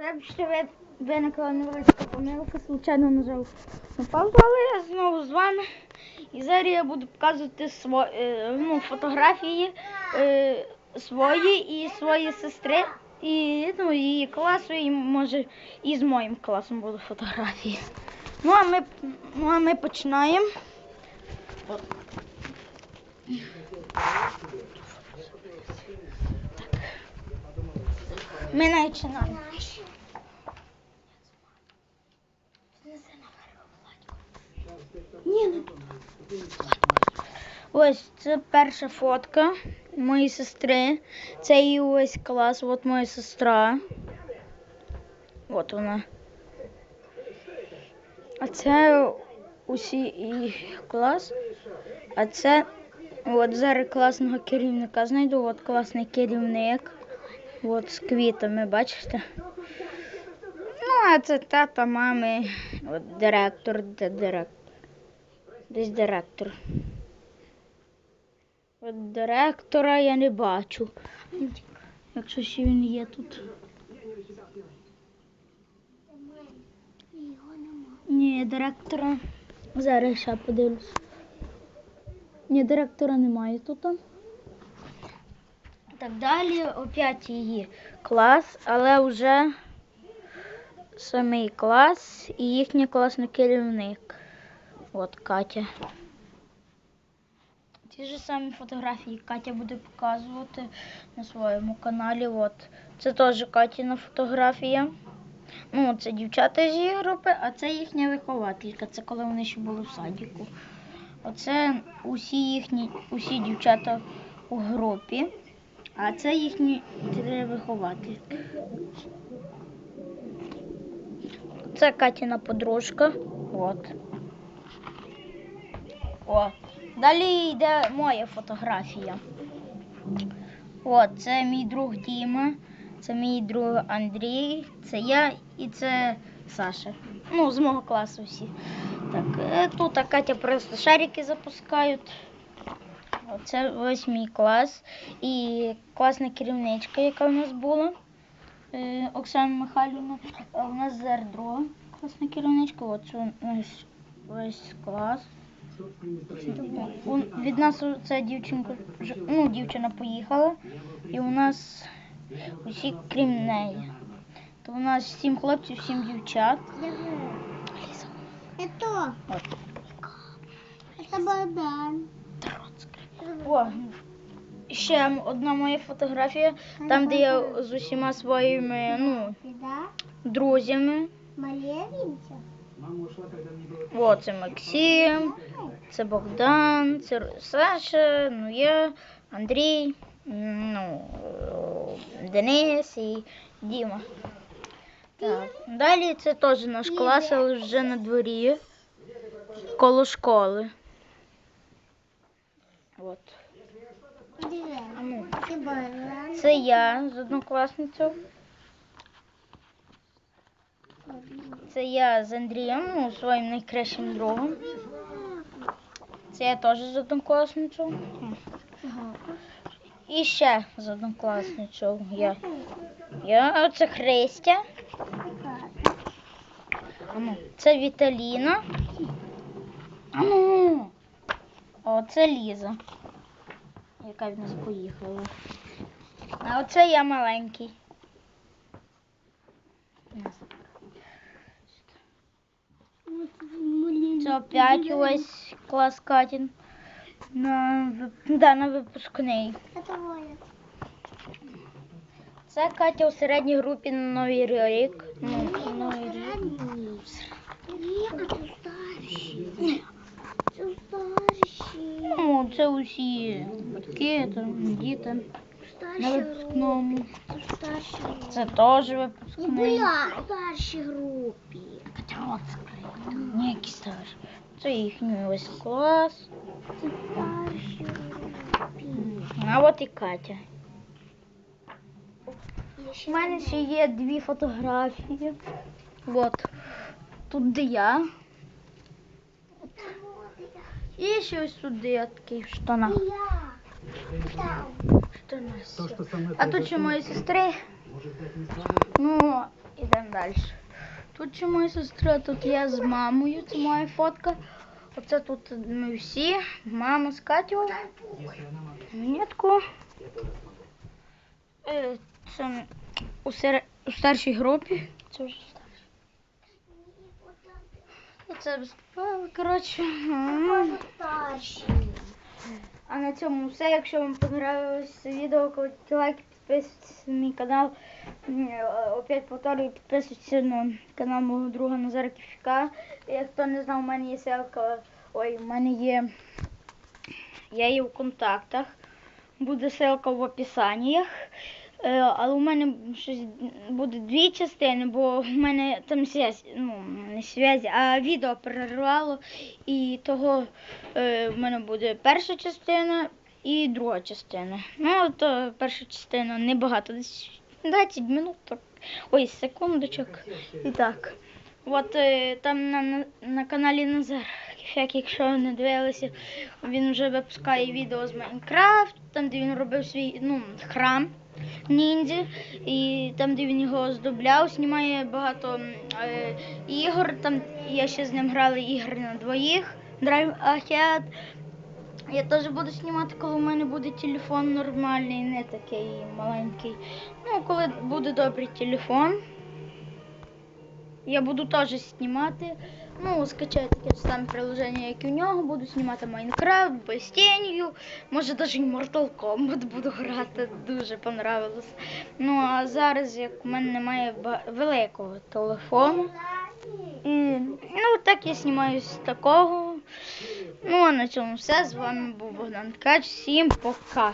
Вибачте, ви- виникла невеличка помилка, случайно нажав на паузу, але я знову з вами. І зараз я буду показувати сво, е, ну, фотографії е, свої і своєї сестри, і ну, її класу, і може і з моїм класом будуть фотографії. Ну а ми, ну, а ми починаємо. Ми починаємо. Ні, не Ось це перша фотка моєї сестри. Це її ось клас, от моя сестра. От вона. А це усі її клас. А це от зараз класного керівника знайду. От класний керівник. От з квітами, бачите? Ну, а це тата, мами, от директор, де директор. Десь директор. Директора я не бачу. Якщо ще він є тут. Ні, директора. Зараз ще подивлюсь. Ні, директора немає тут. Так далі опять її клас, але вже самий клас і їхній класний керівник. От Катя. Ті ж самі фотографії Катя буде показувати на своєму каналі. От. Це теж Катіна фотографія. Ну, це дівчата з її групи, а це їхня вихователька. Це коли вони ще були в садіку. Оце усі їхні, усі дівчата у групі, а це їхні три виховательки. Це Катіна подружка. От. О. Далі йде моя фотографія. От, це мій друг Діма, це мій друг Андрій, це я і це Саша. Ну, з мого класу всі. Так, е, тут Катя просто шарики запускають. Це ось мій клас. І класна керівничка, яка в нас була. е, Оксана Михайлівна. У нас зараз друга класна керівничка. Ось весь клас. Від нас ця дівчинка, ну, дівчина поїхала, і у нас усі крім неї. То у нас сім хлопців, сім дівчат. Это, Богдан. О, ще одна моя фотографія, там, де я з усіма своїми ну, друзями. Малевича? О, це Максим, це Богдан, це Саша, ну я, Андрій, ну, е, Денис і Діма. Так. Далі це теж наш клас, але вже на дворі, коло школи. От. Ну. Це я з однокласницею. Це я з Андрієм, ну, своїм найкращим другом. Це я теж з однокласницею. І ще з однокласницею. Я. Я оце Христя. Це Віталіна. А ну. О, це Ліза. Яка в нас поїхала. А оце я маленький. Це опять ось клас Катін. На, вип- да, на випускний. Это Оля. Це Катя у середній групі на Новий рік. Ну, на Новий рік. Нет, ты старший. Ты старший. Ну, це усі батьки, там, діти на Старший випускному. Ты старший. Це теж випускний. Бля, в старшей группе. Ніякі старші. Це їхній ось клас. А от і Катя. У мене ще є дві фотографії. От. Тут де я. І ще ось тут де я такий в штанах. Штанах. А тут ще мої сестри. Ну, іде Далі. Тут ще моя сестра, тут я з мамою, це моя фотка. Оце тут ми всі, мама з Катю. Монетку. Е, Це у, сер... у старшій групі. Це вже старші. Оце коротше. А на цьому все. Якщо вам понравилось відео, лайк, підписуйтесь на мій канал. Е, Опять повторюю, підписуйтесь на канал мого друга Назара Кіфіка. Як хто не знав, у мене є ссылка. Ой, у мене є. Я є в контактах. Буде ссылка в описаннях. Е, Але у мене щось буде дві частини, бо в мене там зв'язь, ну, не зв'язь, а відео перервало. І того е, в мене буде перша частина і друга частина. Ну, то перша частина небагато, десь 20 минут. Так. Ой, секундочок. І так. От е, там на, на, на каналі Назар Кіфяк, якщо не дивилися, він вже випускає відео з Майнкрафт, там де він робив свій ну, храм ніндзі, і там, де він його оздобляв, знімає багато е, ігор. Там я ще з ним грала ігри на двоїх. Ahead. Я теж буду знімати, коли у мене буде телефон нормальний, не такий маленький. Ну, коли буде добрий телефон. Я буду теж знімати. Ну, скачаю таке ж саме приложення, як і в нього. Буду знімати Майнкрафт, без тінью. Може навіть Mortal Kombat буду грати. Дуже понравилось. Ну а зараз, як у мене немає великого телефону. І, ну, так я знімаю з такого. Ну, а на цьому все. З вами був Богдан Ткач. Всім пока.